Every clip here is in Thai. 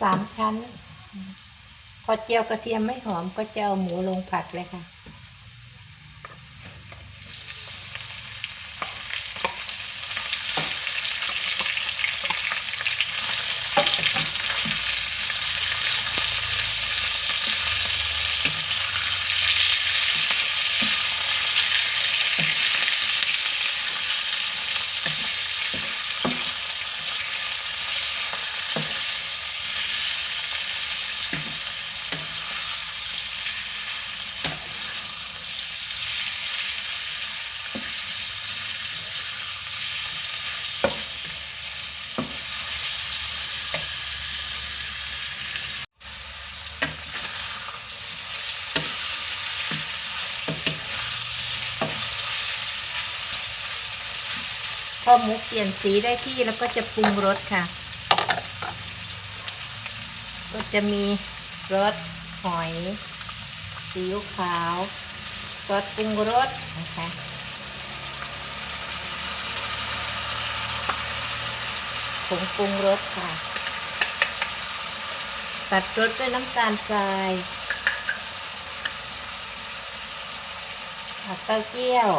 สามชั้น พอเจียวกระเทียมไม่หอมก็จะเอาหมูลงผัดเลยค่ะ พอหมูเปลี่ยนสีได้ที่แล้วก็จะปรุงรสค่ะ ก็จะมีรสหอยซีอิ๊วขาวซอสปรุงรสนะคะผงปรุงรสค่ะ ตัดรสด้วยน้ำตาลทรายผักเต้าเจี้ยว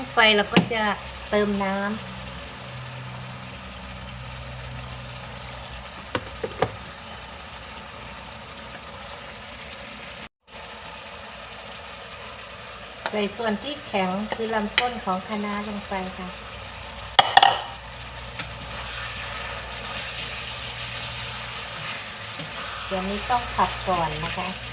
งไปเราก็จะเติมน้ำใส่ส่วนที่แข็งคือลำต้นของคะน้าลงไปค่ะ เดี๋ยวนี้ต้องผัดก่อนนะคะ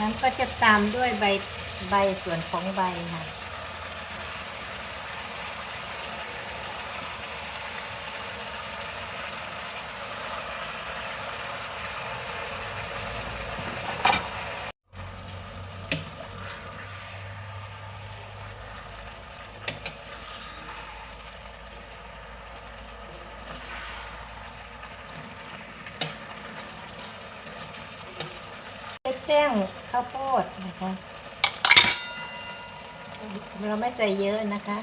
นั้นก็จะตามด้วยใบใบส่วนของใบค่ะ แป้งข้าวโพดนะคะ เราไม่ใส่เยอะนะคะ